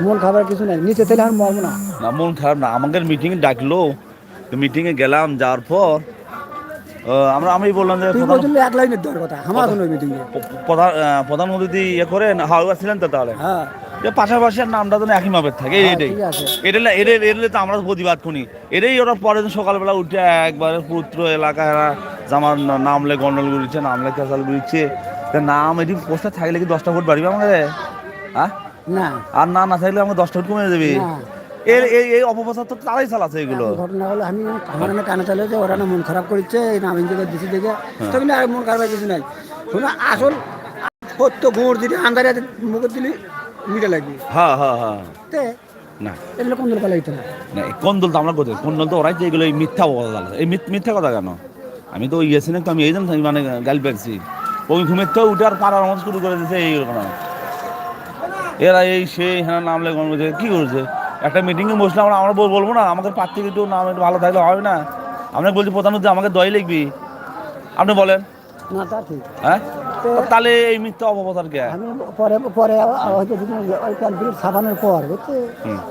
মন খাবার কিছু নাই। নিচে থেকে আর মরবো না। না মন খারাপ না। আমাদের মিটিং ডাকলো। মিটিংয়ে গেলাম যাওয়ার পর আমরা আমি বললাম যে এক লাইনের দেওয়ার কথা। আমার কোনো মিটিং প- প্রধান প্রধানমন্ত্রী ইয়ে করেন হাওয়া ছিলেন তো তাহলে। হ্যাঁ। যে পাশাপাশি আর নামটা যেন একই মাপের থাকে হ্যাঁ, এটাই। এটা এটা এটা তো আমরা প্রতিবাদ করি। এটাই ওরা পরের দিন সকালবেলা উঠে একবারে পুত্র এলাকায় এরা জামার না- নামলে গন্ডল ঘুরিচ্ছে নামলে কেসাল তা নাম এটি পোস্টার থাকলে কি দশটা ভোট বাড়িবে আমাদের? হ্যাঁ? না। আর না না থাকলে আমাকে দশটা কমে যাবে। এর এই এই অপপ্রচার তো তারাই চালাচ্ছে এগুলো। ঘটনা হলো আমি আমার না কানে চালে যে ওরা না মন খারাপ করছে এই নাম ইঞ্জিনিয়ার দিছি দেখে হ্যাঁ। তখন আর মন খারাপ কিছু নাই। শোনা আসল সত্য গুড় দিলে আন্দারে মুখে দিলি মিটে লাগবে। হ্যাঁ হ্যাঁ হ্যাঁ। তে না। এগুলো কোন দল পালাইতে না না কোন দল তো আমরা করতে কোন দল তো ওরাই যে এগুলো মিথ্যা কথা এই মিথ- মিথ্যা কথা কেন? আমি তো ইয়েছি না তো আমি এই জন্য মানে গাল পেয়েছি। ওই ঘুমের তো উঠে আর পাড়ার মতো শুরু করে দিয়েছে এই না এরা এই সেই হ্যাঁ নামলে গণ করছে কী করছে? একটা মিটিংয়ে বসলে আমরা আমরা বলব না আমাদের প্রার্থী একটু নাম একটু ভালো থাকলে হবে না। আমরা বলছি প্রধান প্রধানমন্ত্রী আমাকে দয় লিখবি। আপনি বলেন। না তা ঠিক। হ্যাঁ? তাহলে এই মিথ্যা অপপ্রচার কে? আমি পরে পরে হয়তো ওই সাবানোর পর।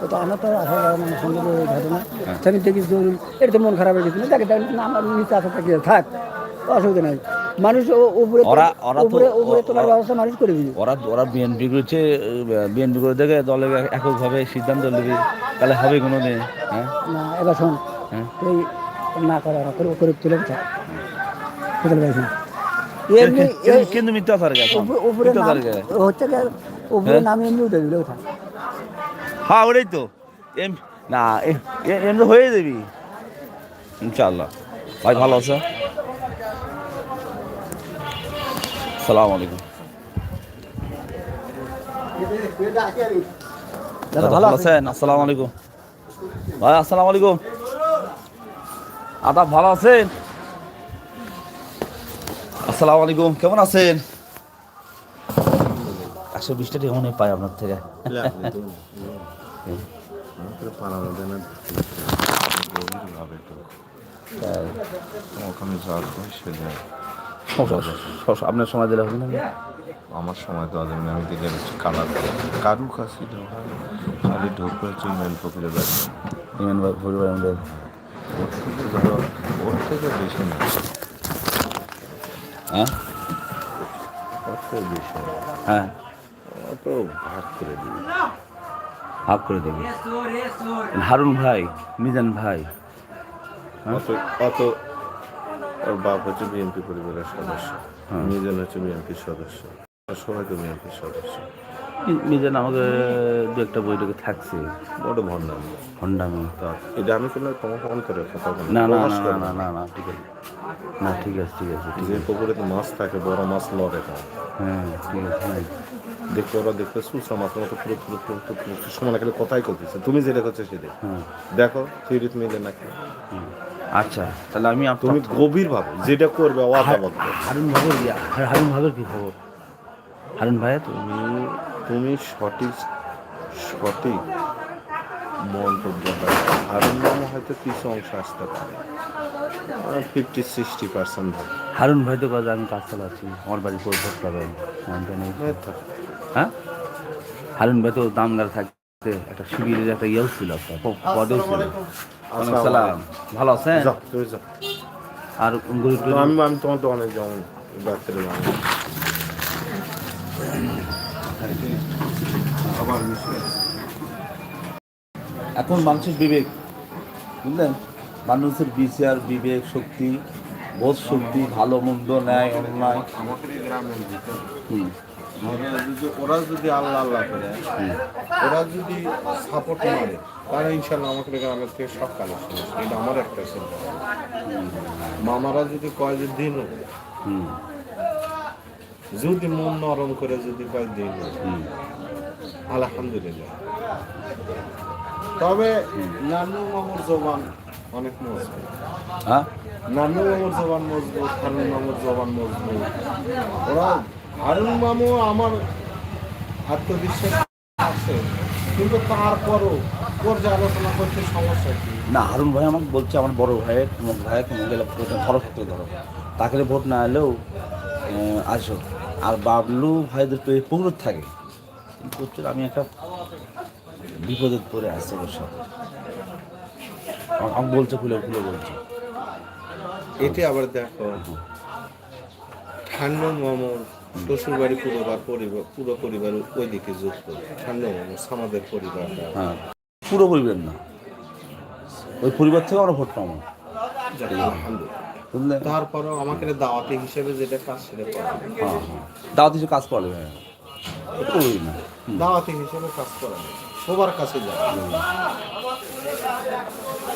এটা আমার তো আসলে মানে ঘটনা দেখি এটা তো মন খারাপ হয়ে গেছিল দেখে না আমার থাকে থাক। অসুবিধা নাই। মানুষ উপরে ওরা- ওরা তো- উপরে উপরে তোমার ব্যবস্থা মানুষ করে দিবি। ওরা ওরা বিএনপি করেছে বিএনপি করে দেখে দলে এককভাবে সিদ্ধান্ত নেবে তাহলে হবে কোনো দিন হ্যাঁ? না এবার শোন। হ্যাঁ? তুই না করে করে করে তুলে থাক বুঝতে পারছি কিন্তু- উপরে- হচ্ছে উপরে হ্যাঁ? নাম এমনি উঠে দিলে ওঠা হ্যাঁ ওটাই তো। এম না এ- এ- এমনি হয়ে যাবি। ইনশাআল্লাহ। ভাই ভালো আছে? সালাম আলাইকুম। দাদা ভালো আছেন? আসসালামু আলাইকুম। ভাই আসসালামু আলাইকুম। আদা ভালো আছেন? আসসালামু আলাইকুম। কেমন আছেন? একশো বিশটা কেমন পাই আপনার থেকে। ওখানে যাওয়ার পর সে যায়। সমস্যা- সমস্যা- আপনার সময় দিলে হবে না? আমার সময় তো আজকে আমি দিলে কালার কারু কাছে খালি ঢোকে হচ্ছে মেন পুকুরে বেড়ায় ইমান পরিবার আমাদের। ওর থেকে ধরো ওর থেকে বেশি না। হ্যাঁ? ওর থেকে বেশি হ্যাঁ। অত ভাগ করে দিই হাফ করে দেবে। হারুন ভাই মিজান ভাই। অত অত ওর বাপ হচ্ছে বিএনপি পরিবারের সদস্য। নিজের হচ্ছে বিএনপির সদস্য। আর সবাই তো বিএনপির সদস্য। মিজান আমাকে দু একটা বইটাকে থাকছে। ওটা ভণ্ডাম। তা এটা আমি কোনো তোমাকে করে কথা বলি না। না না না না না ঠিক আছে। না ঠিক আছে ঠিক আছে ঠিক যে পুকুরে তো মাছ থাকে বড় মাছ লড়ে না হ্যাঁ ঠিক আছে নাই দেখতে ওরা দেখতে সুসরা মাছ মতো পুরো পুরো পুরো পুরো সমান কথাই করতেছে তুমি যেটা করছ সেটাই। হ্যাঁ। দেখো থিরিত মিলে নাকি। আচ্ছা তাহলে আমি তুমি গভীর ভাবে যেটা করবে অজাবত হারুন ভাবের হারুন ভাবের কি খবর? হারুন ভাই তো তুমি তুমি সঠিক সঠিক মন্তব্য দাও। হারুন মামা হয়তো কিছু অংশ আসতে পারে। ফিফটি সিক্সটি পার্সেন্ট হারুন ভাই তো কাজ আমি কাজ চালাচ্ছি আমার বাড়ি পরিশোধ এমনটা হ্যাঁ? হারুন ভাই তো দামদার থাকতে একটা শিবিরের একটা ইয়েও ছিল একটা পদেও ছিল। সালাম। ভালো আছেন? আর গরু আমি আমি তোমার তো অনেক যেমন ডাক্তারে এখন মানুষের বিবেক বুঝলেন? মানুষের বিচার বিবেক শক্তি বোধ শক্তি ভালো মন্দ ন্যায় অন্যায়। হুম ওরা যদি ওরা যদি আল্লাহ আল্লাহ করে ওরা যদি সাপোর্ট মারে তাহলে ইনশাল্লাহ আমাকে গ্রামের থেকে সব কালেকশন এটা আমার একটা চিন্তা। মামারা যদি কয় যে দিন যদি মন নরম করে যদি কয় দিন হুম। আলহামদুলিল্লাহ। তবে নানু মামুর জবান অনেক মজবুত। হ্যাঁ? নানু মামুর জবান মজবুত হারুন মামুর জবান মজবুত। ওরা হারুন মামু আমার আত্মবিশ্বাস আছে কিন্তু তারপরও পর্যালোচনা করতে সমস্যা কি? না হারুন ভাই আমাকে বলছে আমার বড় ভাইয়ের তোমার ভাইয়ের মহিলা ধরো ক্ষেত্রে ধরো। তাকে ভোট না এলেও আসো। আর বাবলু ভাইদের তো এই পুকুর থাকে। হচ্ছে আমি একটা বিপদে পড়ে আসছে ওর সাথে। আমাকে বলছে খুলে খুলে বলছে। এটি আবার দেখো ঠান্ডা মামুর শ্বশুর বাড়ি পুরোবার পরিবার পুরো পরিবার ওইদিকে যুক্ত মামুর আমাদের পরিবারটা হ্যাঁ। পুরো পরিবার না। ওই পরিবার থেকে আমরা ভোট পাবো। তারপরেও আমাকে দাওয়াতি হিসেবে যেটা কাজ সেটা করা হ্যাঁ। হ্যাঁ দাওয়াত কিছু কাজ হ্যাঁ করবই না। দাওয়াতি হিসেবে কাজ করা। সবার কাছে যায়।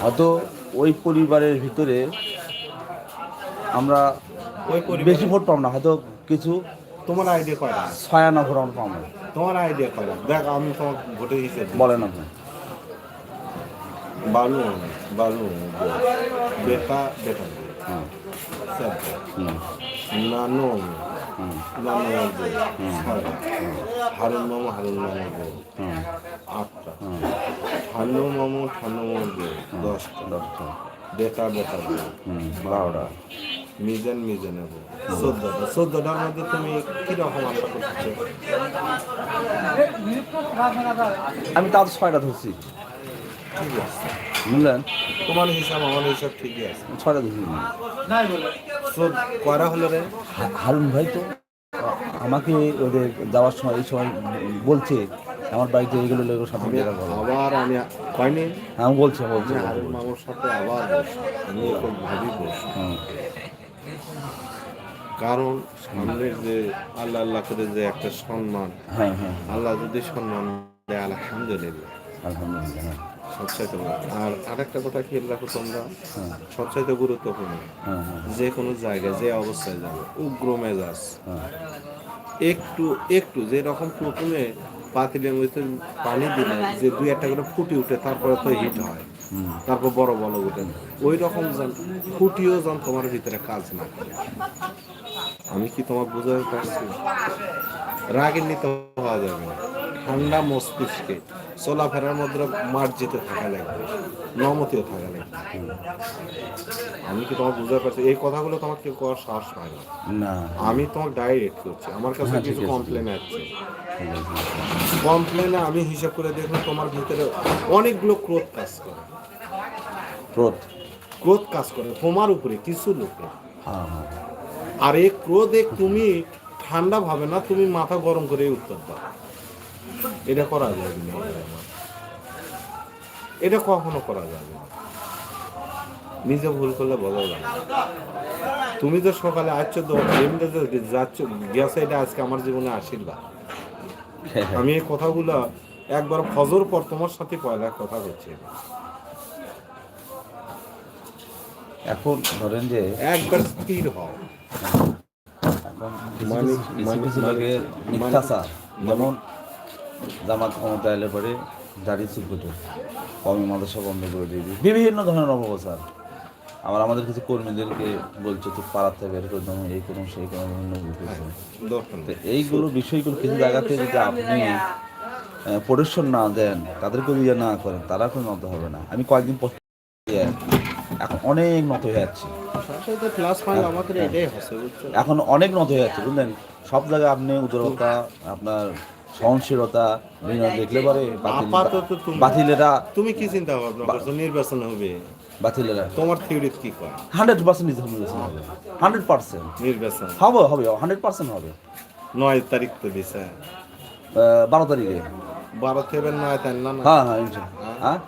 হয়তো ওই পরিবারের ভিতরে আমরা ওই বেশি ভোট পাবো না। হয়তো কিছু তোমার আইডিয়া কয়টা? ছয় আনা ভোট আমরা পাবো তোমার আইডিয়া কয়টা? দেখ আমি তোমার ভোটের হিসেবে। বলেন আপনি। বালু বালু বেটা বেটা নানো হুম। নানো হারুন মামু হারুন মামু হুম। আটটা। ঠান্ডু মামু ঠান্ডু মামু বউ দশটা। দশটা। বেটা বেটা হুম। বারোটা। মিজান মিজানে চোদ্দটা চোদ্দটার মধ্যে তুমি কীরকম আশা করছ আমি তাও তো ছয়টা ধরছি। ঠিক আছে। বুঝলেন? তোমার হিসাব আমার হিসাব ঠিকই আছে। ছয়টা ধরছি। কয়টা হলো রে? হারুন ভাই তো আমাকে ওদের যাওয়ার সময় এই সময় বলছে আমার বাড়িতে এগুলো সাথে দেখা করো আবার আমি কয়নি? আমি বলছি বলছি। আমি হারুন মামুর সাথে আবার আমি ভাবি বসি কারণ সামনের যে আল্লাহ আল্লাহ করে যে একটা সম্মান হ্যাঁ হ্যাঁ। আল্লাহ যদি সম্মান দেয় আলহামদুলিল্লাহ। আলহামদুলিল্লাহ। সবচাইতে আর আরেকটা কথা খেয়াল রাখো তোমরা হ্যাঁ। সবচাইতে গুরুত্বপূর্ণ যে কোনো জায়গায় যে অবস্থায় যাবে উগ্র মেজাজ। একটু একটু যে রকম প্রথমে পাতিলের মধ্যে পানি দিলে যে দুই একটা করে ফুটি উঠে তারপরে তো হিট হয়। তারপর বড় বড় উঠেন। ওই রকম যান ফুটিও যান তোমার ভিতরে কাজ না করে। আমি কি তোমার বোঝাতে পারছি? রাগের নিতে হওয়া যাবে না। ঠান্ডা মস্তিষ্কে চলাফেরার মধ্যে মার্জিত থাকা লাগবে নমতিও থাকা লাগবে। আমি কি তোমার বুঝতে পারছি? এই কথাগুলো তোমার কেউ করার সাহস পায় না। না। আমি তোমাকে ডাইরেক্ট করছি। আমার কাছে হ্যাঁ, কিছু কমপ্লেন আসছে। কমপ্লেনে আমি হিসাব করে দেখলাম তোমার ভিতরে অনেকগুলো ক্রোধ কাজ করে। ক্রোধ? ক্রোধ কাজ করে তোমার উপরে কিছু লোকে। হ্যাঁ হ্যাঁ। আর এই ক্রোধে তুমি ঠান্ডা ভাবে না তুমি মাথা গরম করে উত্তর দাও। এটা করা যাবে না আমার। এটা কখনো করা যাবে না নিজে ভুল করলে বোঝা যাবে তুমি তো সকালে আসছো তো যাচ্ছ গেছে এটা আজকে আমার জীবনে আশীর্বাদ আমি এই কথাগুলো একবার ফজর পর তোমার সাথে পয়লা কথা হচ্ছে এখন ধরেন যে একবার স্থির হও এখন মানে- মানে- মানে- মিথ্যাচার যেমন জামাত ক্ষমতা এলে পরে দাঁড়িয়ে চুপকুটে কমি মাদ্রাসা বন্ধ করে দিবি বিভিন্ন ধরনের অপপ্রচার। আবার আমাদের কিছু কর্মীদেরকে বলছে তুই পাড়াতে বের করে দেবো এই করুন, সেই করুন তো এইগুলো বিষয়গুলো কিছু জায়গাতে যদি আপনি পরিশ্রম না দেন তাদেরকে দিয়ে না করেন, তারা কোনো নত হবে না। আমি কয়েকদিন এখন অনেক নত হয়ে যাচ্ছে। এখন অনেক নত হয়ে যাচ্ছে, বুঝলেন? সব জায়গায় আপনি উদারতা, আপনার সহনশীলতা দেখলে পরে আপাতত তুমি- বাতিলেরা তুমি কি চিন্তা ভাবনা করছ? নির্বাচন হবে। বাতিলেরা তোমার থিওরি কি কয়? হান্ড্রেড পার্সেন্ট নির্বাচন হবে হান্ড্রেড পার্সেন্ট। নির্বাচন। হবে হবে হান্ড্রেড পার্সেন্ট হবে। নয় তারিখ তো দিছে। বারো তারিখে। বারো থেকে নয় তাইলাম না হ্যাঁ হ্যাঁ ইনশাল্লাহ। হ্যাঁ।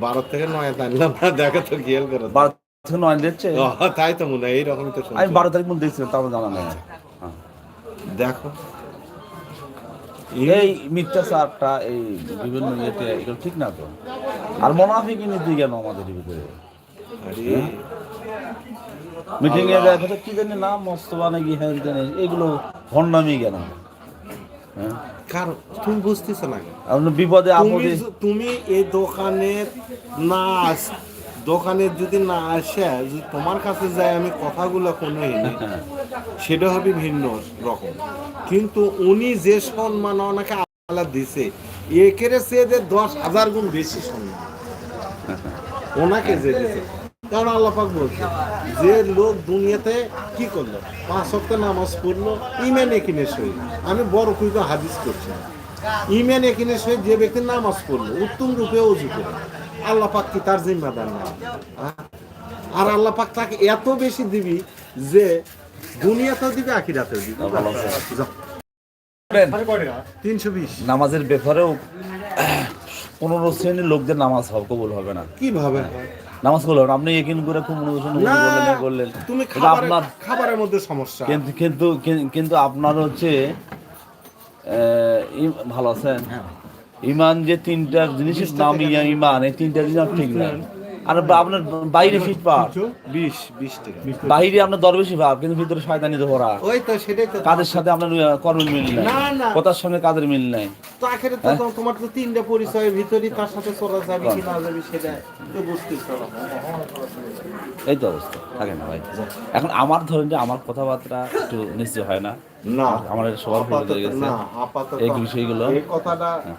বারো থেকে নয় তাইলাম না দেখো তো খেয়াল করো। বারো থেকে নয় দিচ্ছে তাই তো মনে হয় এইরকমই তো আমি বারো তারিখ মধ্যে দেখছিলাম তাও জানা নেই। হ্যাঁ। দেখো। এই মিথ্যাচারটা এই বিভিন্ন ইয়েতে এগুলো ঠিক না তো? আর মনাফিক নীতি কেন আমাদের ভিতরে? আরে। মিটিং এ তো কি জানি নাম মস্তবা নাকি হ্যাঁ জানি এগুলো ভণ্ডামি কেন? হ্যাঁ? কারণ তুমি বুঝতেছো না। বিপদে তুমি আপদে তুমি এই দোকানের না দোকানের যদি না আসে, যদি তোমার কাছে যায়, আমি কথাগুলো কোনো হ্যাঁ সেটা হবে ভিন্ন রকম। কিন্তু উনি যে সম্মান ওনাকে আল্লাহ দিছে, একেরে সে যে দশ হাজার গুণ বেশি সম্মান। ওনাকে যে দিছে। কারণ আল্লাপাক বলছে, যে লোক দুনিয়াতে কি করল? পাঁচ সপ্তাহ নামাজ পড়ল ইমানে কিনে সই। আমি বড় কিন্তু হাদিস করছি ইমেন এখানে সে যে ব্যক্তি নামাজ পড়ল, উত্তম রূপে অজু করে। আল্লাহ পাক কি তার জিম্মাদার না? হ্যাঁ? আর আল্লাহ পাক তাকে এত বেশি দিবি যে দুনিয়াতেও দিবে আখিরাতেও দিবি। তিনশো বিশ। নামাজের ব্যাপারেও পনেরো শ্রেণির লোকদের নামাজ হবে কবুল হবে না। কীভাবে নামাজ হবে আপনি একিন করে খুব মনোযোগ করলেন করলেন তুমি আপনার খাবারের মধ্যে সমস্যা। কিন্তু কিন্তু কিন্তু আপনার হচ্ছে ভালো আছেন? ইমান যে তিনটা জিনিসের নাম ইমান এই তিনটা জিনিস ঠিক না আর আপনার বাইরে ফিট পার বিশ বিশ টাকা। বাইরে আপনার দরবেশি ভাব কিন্তু ভিতরে শয়তানি তো ভরা। ওই তো সেটাই তো। কাদের সাথে আপনার কর্মের মিল নাই? না, না। কথার সঙ্গে কাদের মিল নাই? তো আখেরে তো তো- তোমার তো তিনটা পরিচয়ের ভিতরই তার সাথে চলা যাবে কি না যাবে সেটা তো বুঝতেছ। এই তো অবস্থা। থাকে না ভাই। এখন আমার ধরেন যে আমার কথাবার্তা একটু নিশ্চয় হয় না? না। আমার সবার হয়ে গেছে না আপাতত এই বিষয়গুলো। এই কথাটা হ্যাঁ,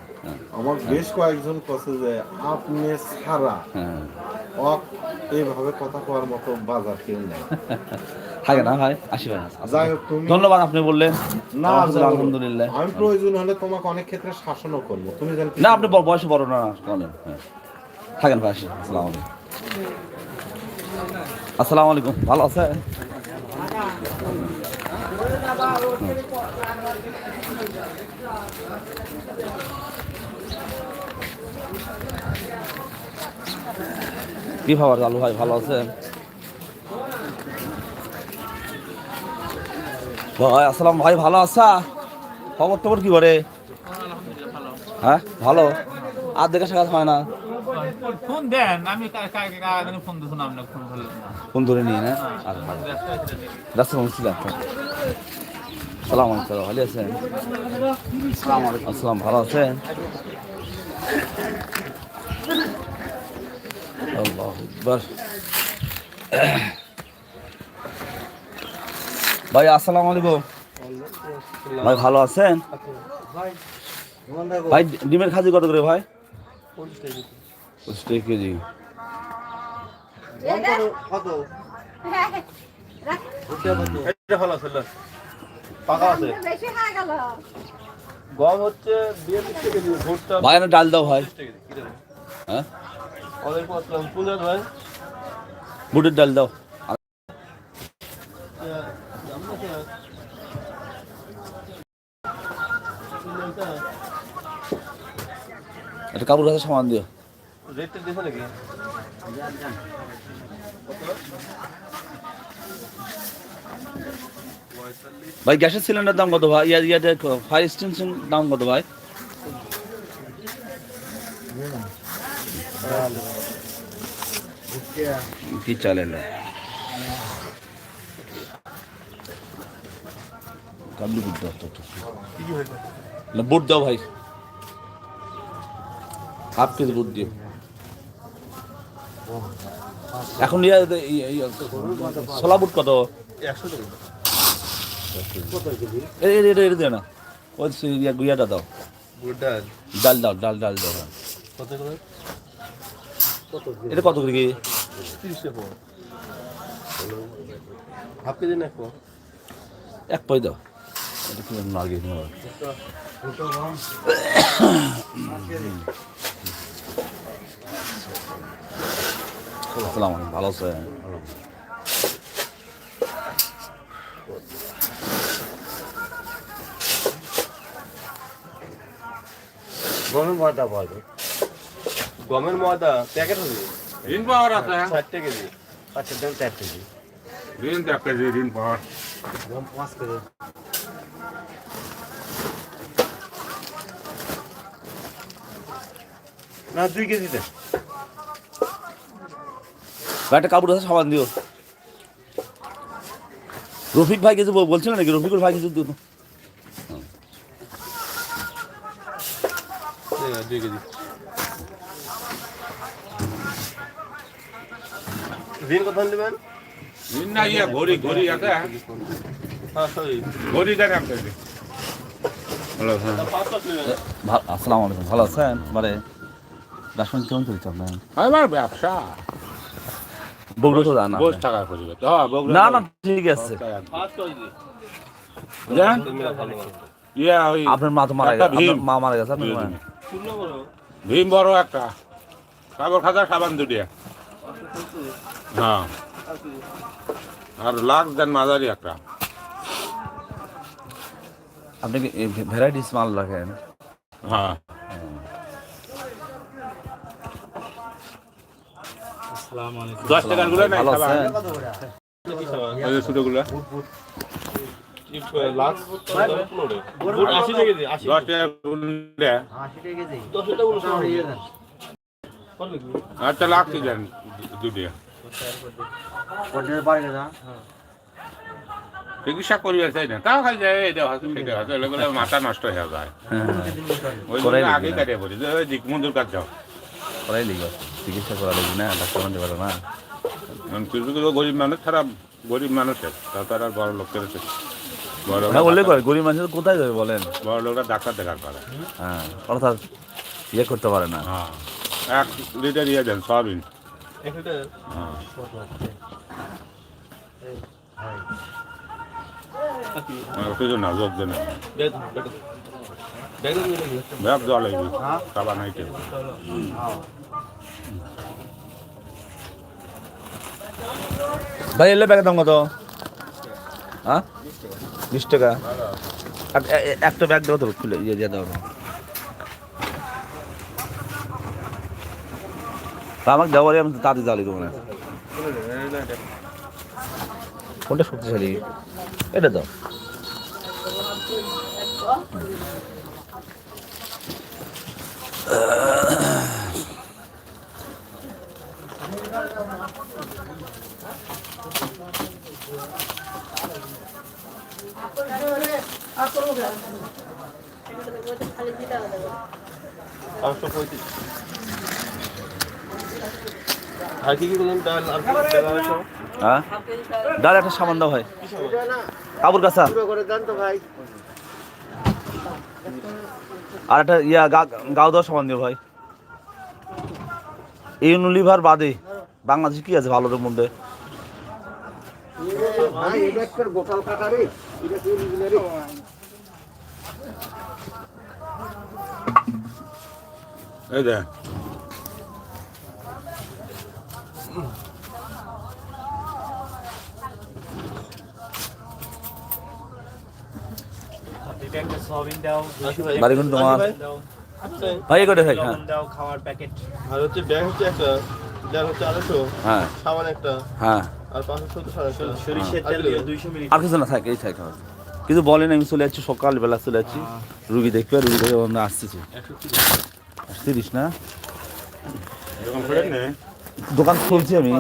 আমার বেশ কয়েকজন কথা যে আপনি ছাড়া হ্যাঁ। অক এইভাবে কথা কওয়ার মতো বাজার কেউ নেই। থাকে না ভাই? আসি ভাই। তুমি ধন্যবাদ আপনি বললেন না আলহামদুলিল্লাহ, আমি প্রয়োজন হলে তোমাকে অনেক ক্ষেত্রে শাসনও করব। তুমি জানো না আপনি বয়সে বড় না হ্যাঁ। থাকেন ভাই আসি। আসসালামু আলাইকুম। আসসালামু আলাইকুম। ভালো আছে? কি খবর চালু ভাই ভালো আছেন? ভাই আসসালাম ভাই ভালো আছা? খবর টবর কি করে? হ্যাঁ ভালো? আর দেখা সাক্ষাৎ হয় না? ফোন দেন আমি ফোন না। ধরে নিয়ে না আর ব্যস্ত সালাম আলাইকুম ভালো আছেন? আসসালাম ভালো আছেন? আল্লাহু আকবার। ভাই আসসালামু আলাইকুম। ভাই ভালো আছেন? ভাই ডিমের খাজি কত করে ভাই? পঁচিশ টাকা কেজি। বেশি হয়ে গেল। গম হচ্ছে ভুট্টা ডাল দাও ভাই। হ্যাঁ? ভাই বুটের ডাল দাও। একটা কাপড় কাছে সামান দিও। রেটটা দেখো নাকি? ভাই, গ্যাসের সিলিন্ডার দাম কত ভাই? ইয়া ইয়াতে ফায়ার এক্সটেনশন দাম কত ভাই? কি চালে না কাবলি বুট দাও, তো না, বুট দাও ভাই। হাফ কেজি বুট দিও। এখন ইয়া, ইয়া- ইয়া- বুট কত? একশো টাকা। এই এই এই দে না ওই ইয়া গুইয়াটা দাও। ডাল দাও ডাল ডাল দাও। এটা কত করে কি? হাফ কেজি না এক পয় দাও। এটা কি নার্গিস না আসসালামু আলাইকুম ভালো আছে গমের ময়দা প্যাকেট হবে ঋণ পাওয়ার আছে ষাট টাকা কেজি। ঋণ দেখ কেজি ঋণ পাওয়ার। না দুই কেজি দেন। একটা কাপড় আছে সাবান দিও। রফিক ভাই কিছু বল- বলছিল নাকি? রফিকুল ভাই কিছু দুই কেজি। ঋণ কত নেবেন ঋণ না ইয়ে ঘড়ি ঘড়ি আছে হ্যাঁ সরি। ঘড়ি দেন এক ভালো আছে পাঁচ পাঁচ নেবেন ভা- আসসালামু আলাইকুম ভালো আছেন? মানে রাসায়নিক কেমন চলছে আপনার? আমার ব্যবসা। বগুড়া তো জানা বহুত টাকা পড়বে হ্যাঁ বগুড়া না না ঠিক আছে। পাঁচ কেজি দেন মেলা ভালো ইয়া ওই আপনার মা তো মারা গেছে মা মারা গেছে আপনার ভীম বড় একটা। সাগর খাজা সাবান দুটিয়া। হ্যাঁ। আর লাখ দেন মাঝারি একটা। আপনি কি ভ্যারাইটিস মাল রাখেন? হ্যাঁ। দশ টাকারগুলো নাই? ভালো সাবান আছেন ওই যে ছোটগুলো দশ টাকারগুলো আচ্ছা লাগছে দেন দুটিয়া চিকিৎসা চাই না। তাও খাই যায় এটা হয়তো সেটা হয়তো এগুলো মাথা নষ্ট হয়ে যায়। হ্যাঁ ওই করাই জন্য লাগবে আগে না। কাটিয়ে পড়ি যে ওই দিক মন্দির কাজ যাও। করাই চিকিৎসা করা লাগবে না ডাক্তার মানতে পারে না। কিছু কিছু গরিব মানুষ ছাড়া গরিব মানুষের তাছাড়া আর বড় লোকের হ্যাঁ করে গরিব কোথায় যাবে বলেন? বড় লোকরা ডাক্তার দেখার পারে হ্যাঁ অর্থাৎ ইয়ে করতে পারে না। হ্যাঁ এক লিটার ইয়ে দেন সয়াবিন। হ্যাঁ। হ্যাঁ, কিছু না যোগ দেন। ব্যাগ জল লাগবে খাবার নাই কেউ ভাই এলে ব্যাগের দাম কত? হ্যাঁ? বিশ টাকা। একটা ব্যাগ দেবো তো, খুলে ইয়ে দিয়ে দাও না। তা আমাকে দেওয়ার আমি তাড়াতাড়ি যাওয়া লাগবে না। কোনটা শক্তিশালী? এটা দাও। আর কি কি বলুন হ্যাঁ? ডাল একটা সামান দাও ভাই। কাবুর কাছা আর একটা ইয়া গাও দেওয়ার সামান দিও ভাই। ইউনিলিভার বাদে বাংলাদেশে কি আছে ভালোর মধ্যে? গোপাল কাটা রে এটা কি নিবিলে রে এই দেন বাড়ি কোন তোমার? ভাই করে ভাই হ্যাঁ। আর হচ্ছে ব্যাগ হচ্ছে একটা ডাল হচ্ছে আড়াইশো হ্যাঁ। সাবান একটা। হ্যাঁ। আর পাঁচশো সত্তর তেল দুইশো মিলি আর কিছু না থাকে এই থাকে কিন্তু বলেন আমি চলে যাচ্ছি সকালবেলা চলে যাচ্ছি। রুগী দেখবে রুগী দেখে আমরা আসতেছি। তিরিশ না? দোকান খুলছি আমি।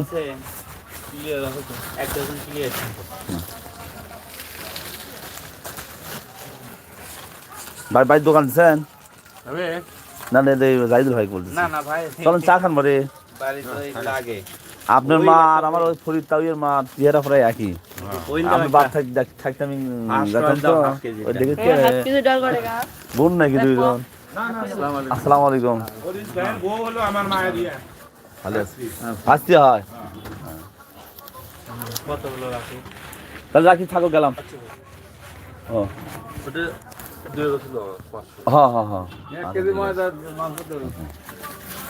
ভাই ভাই দোকান দিচ্ছেন না না জাইদুল ভাই বলতেছি। না না ভাই চলেন চা খান বারে বাড়ি আপনার মা আর আমার ওই ফরিদ তাউয়ের মা চেহারা প্রায় একই। আমি বাদ থাকতাম যেতাম তো ওই দেখে বোন নাকি দুইজন? আসসালামু আলাইকুম। ভালো আসতে হয়। রাখি তাহলে রাখি থাকো গেলাম। ও। ওটা দুই বছর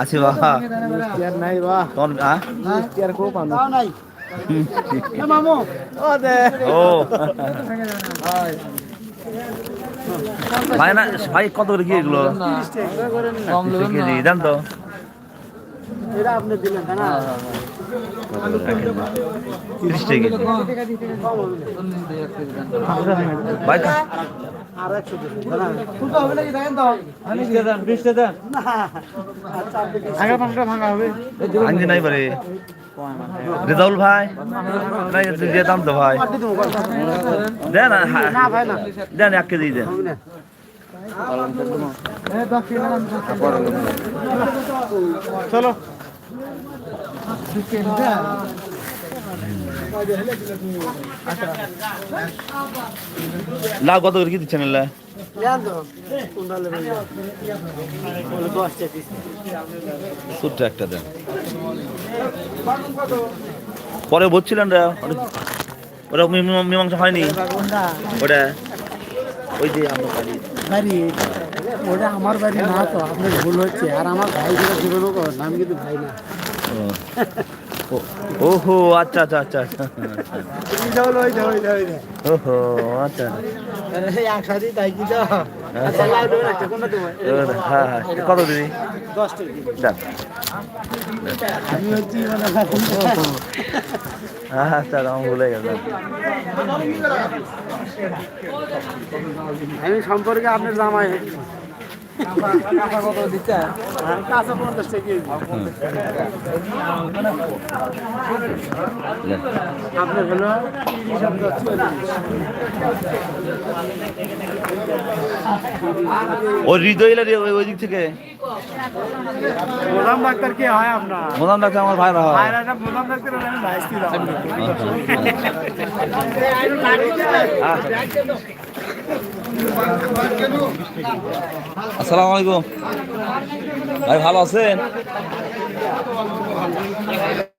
আছি বা নাই বা তোমার হ্যাঁ আর কো পানো নাই। মামু। ও দে। ও। ভাই না ভাই কত করে কি এগুলো? কেজি দেন তো এটা আপনি দিলেন না? তিরিশ টাকা। ভাই কা- আর একশো হবে নাকি? দেখেন তো। বিশটা দেন বিশটা দেন। না আপনি ভাঙা পাঁচটা ভাঙা হবে। আনজি নাই পারে রেজাউল ভাই নাই দিয়ে দাম তো ভাই। দেন না দেন এক কেজি দেন। চলো। লাউ কত করে কি দিচ্ছেন এলা ছোট্ট একটা দেন। পরে বলছিলেন রে ওটা- ওটা মীম- মীমাংসা হয়নি? ওটা ওই যে আমরা বাড়ি। বাড়ি ওটা আমার বাড়ি না তো আপনার ভুল হচ্ছে। আর আমার ভাই যেটা জীবন আমি কিন্তু ভাই না। ওহো আচ্ছা আচ্ছা আচ্ছা আচ্ছা। ওহো আচ্ছা। হ্যাঁ হ্যাঁ কত আমি মানে হ্যাঁ আচ্ছা ভুলে গেছে। আমি সম্পর্কে আপনার জামাই। আপনার হলো ওই হৃদয় ওই দিক থেকে? প্রধান ডাক্তার কে হয় আপনার মোদাম ডাক্তার আমার ভাইরা হয়। একটা প্রধান ডাক্তার আমি ভাইস্তি আসসালামু আলাইকুম। ভাই ভালো আছেন?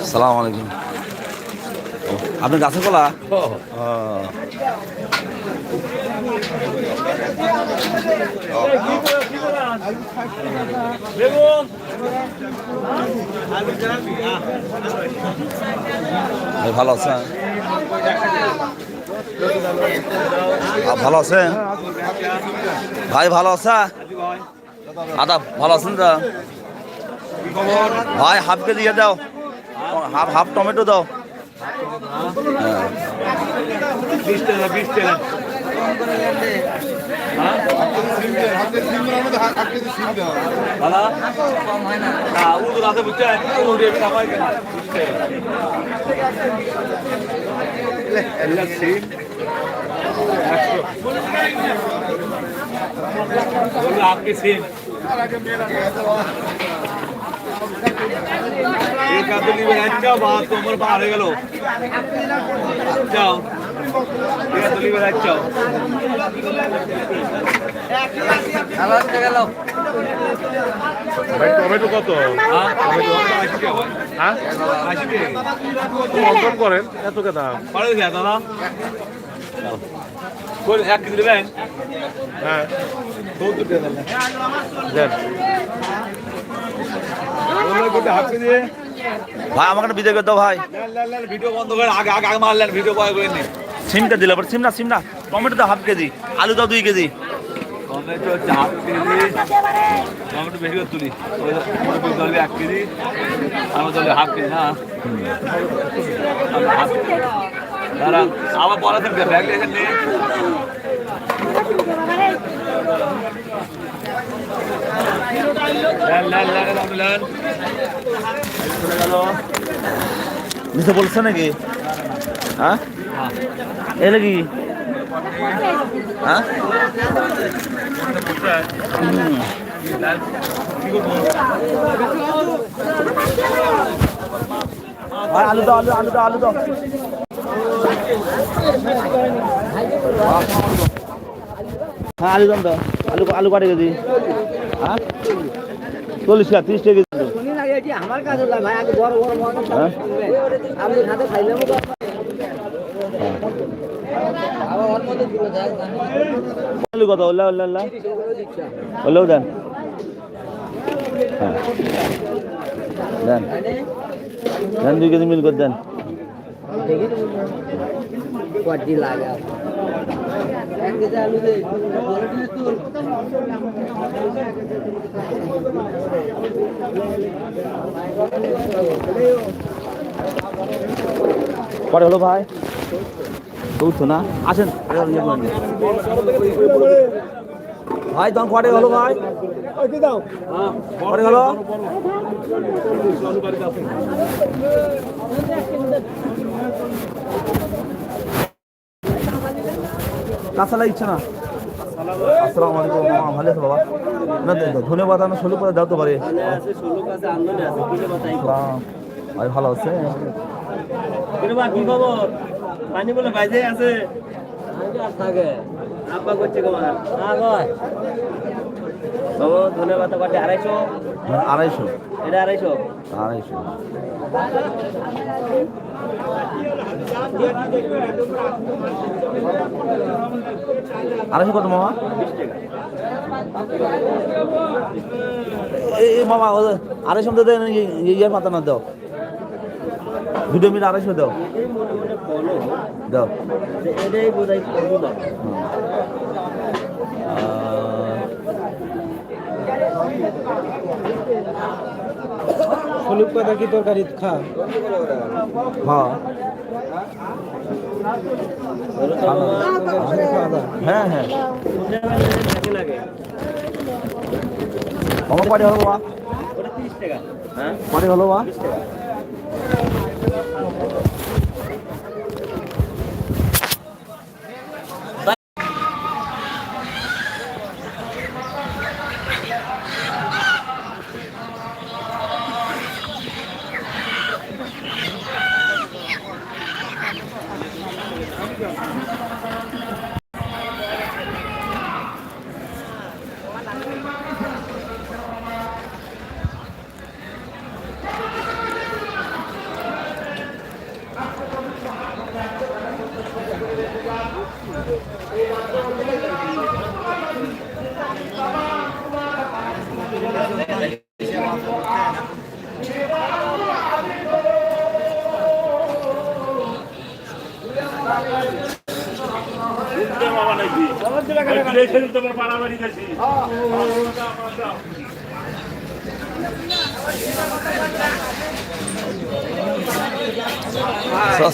আসসালামু আলাইকুম আপনি গাছের কলা। ভালো আছেন? ভালো আছেন? ভাই ভালো আছে? আদা ভালো আছেন তো? ভাই হাফ কেজি দাও। হাফ হাফ টমেটো দাও। হ্যাঁ। आपके सेम এক হাতে নিবে একটা বা তোমার পার হয়ে। গেল যাও এক হাতে নিবে একটাও ভাই টমেটো কত অঙ্কন করেন এত কথা পারে দাদা এক কেজি দেবেন হ্যাঁ দেন। ভাই আমাকে ভিডিও করে দাও ভাই। ভিডিও বন্ধ করে আগে আগে আগে মারলেন ভিডিও বয় করে নি সিমটা দিলে পর সিম না সিম না। টমেটো দাও হাফ কেজি আলু দাও দুই KG. Tomato half KG. Tomato বেশি করে তুলি। এক কেজি। আমার দলে হাফ কেজি হ্যাঁ। আবার বলা থাকবে ব্যাগ রেখে নিচে বলছে নাকি? হ্যাঁ? এলে কি? হ্যাঁ। আলু দাও, আলু আলু দাও আলু দাও। হ্যাঁ আলু দাম দাও। আলু আলু কাটে হ্যাঁ চল্লিশ টাকা তিরিশ টাকা কত ওল্লা ওল্লা ওল্লা ওল্লাও দেন। হ্যাঁ। দেন। দেন দুই কেজি মিল করে দেন। লাগা? পরে হলো ভাই তো না? আসেন। ভাই তখন কটে হলো ভাই। কটে হলো? কাঁচালা ইচ্ছে না। আসসালামু আলাইকুম মামা ভালো আছো বাবা? না তো ধন্যবাদ আমি ষোলো করে দাও তো পারে। ভাই ভালো আছে। কি খবর? পানি বলে বাইজে আছে থাকে। আব্বা করছে বাবু ধন্যবাদ কটে আড়াইশো। আড়াইশো। এটা আড়াইশো। আড়াইশো। আড়াইশো কত মামা? এই মামা আড়াইশো দেন ইয়ের পাতা না দাও। দুটো মিনিট আড়াইশো দাও। দাও এটাই হলুদ পাতা কি তরকারি? খা। হ্যাঁ হ্যাঁ হ্যাঁ। মামা কটি হলো বা হ্যাঁ কটি হলো বা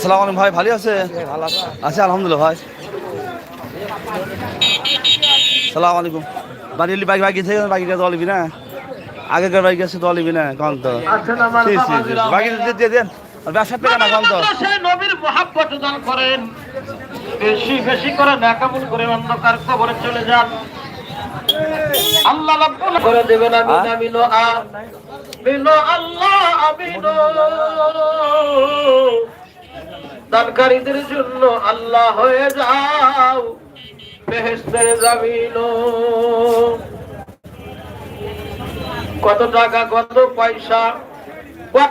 আসসালামু আলাইকুম ভাই ভালো আছে? আছে আলহামদুলিল্লাহ ভাই। সালাম আলাইকুম। বাড়ি বাইক বাইক গেছে বাইক গেছে দলিবি না? আগেকার বাইক গেছে দলিবি না কন তো। জি, জি, জি। বাইক দিয়ে দেন। ব্যবসা পেয়ে না কন তো। নবীর মহাব্বত দান করেন। বেশি বেশি করে নাকামুল করে অন্ধকার কবরে চলে যান। আল্লাহ রাব্বুল করে দেবেন আমিন আমিন ও আমিন আল্লাহ আমিন। দানকারীদের জন্য আল্লাহ হয়ে যাও। বেহেস্তের জামিন কত টাকা কত পয়সা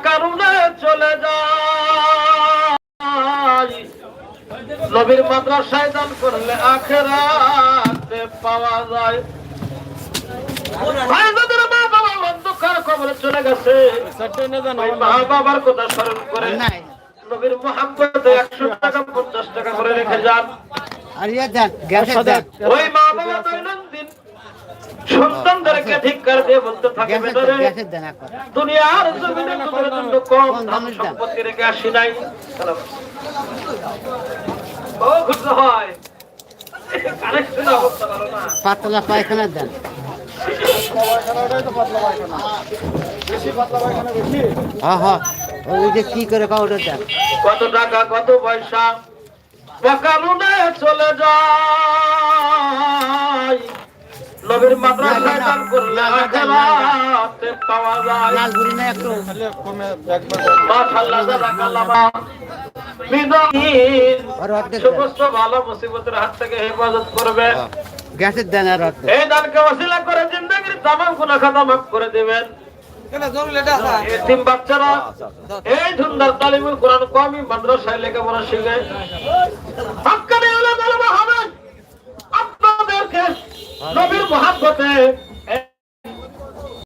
কারণে চলে যায়। নবীর মাদ্রাসায় দান করলে আখেরাতে পাওয়া যায়। মা বাবা অন্ধকার কবরে চলে গেছে। মা বাবার কথা স্মরণ করে। নবীর মোহাম্মদ একশো টাকা পঞ্চাশ টাকা করে রেখে যান। ওই মা বাবা দৈনন্দিন সন্তানদেরকে ধিক্কার দিয়ে বলতে থাকে দুনিয়ার জমিনে তোমার জন্য কম ধন সম্পত্তি রেখে আসি নাই। ও খুশি হয়। কানেকশন অবস্থা ভালো না। পাতলা পায়খানা দেন। হ্যাঁ হ্যাঁ। ওই যে কি করে দেন কত টাকা কত পয়সা চলে যায়। নবীর মাদ্রাসায় দান করলে আখেরাতে পাওয়া যায়। লাল না একটু। মাশাআল্লাহ জাযাকাল্লাহ সমস্ত ভালো মুসিবতের হাত থেকে হেফাজত করবে। গ্যাসের দেন আর এই দানকে ওসিলা করে জিন্দগির তামাম গুনাহ খাতা মাফ করে দিবেন। এতিম বাচ্চারা এই ধুন্দার তালিমুল কোরআন কমি মাদ্রাসায় লেখাপড়া শিখে আপনাদেরকে নবীর মহাব্বতে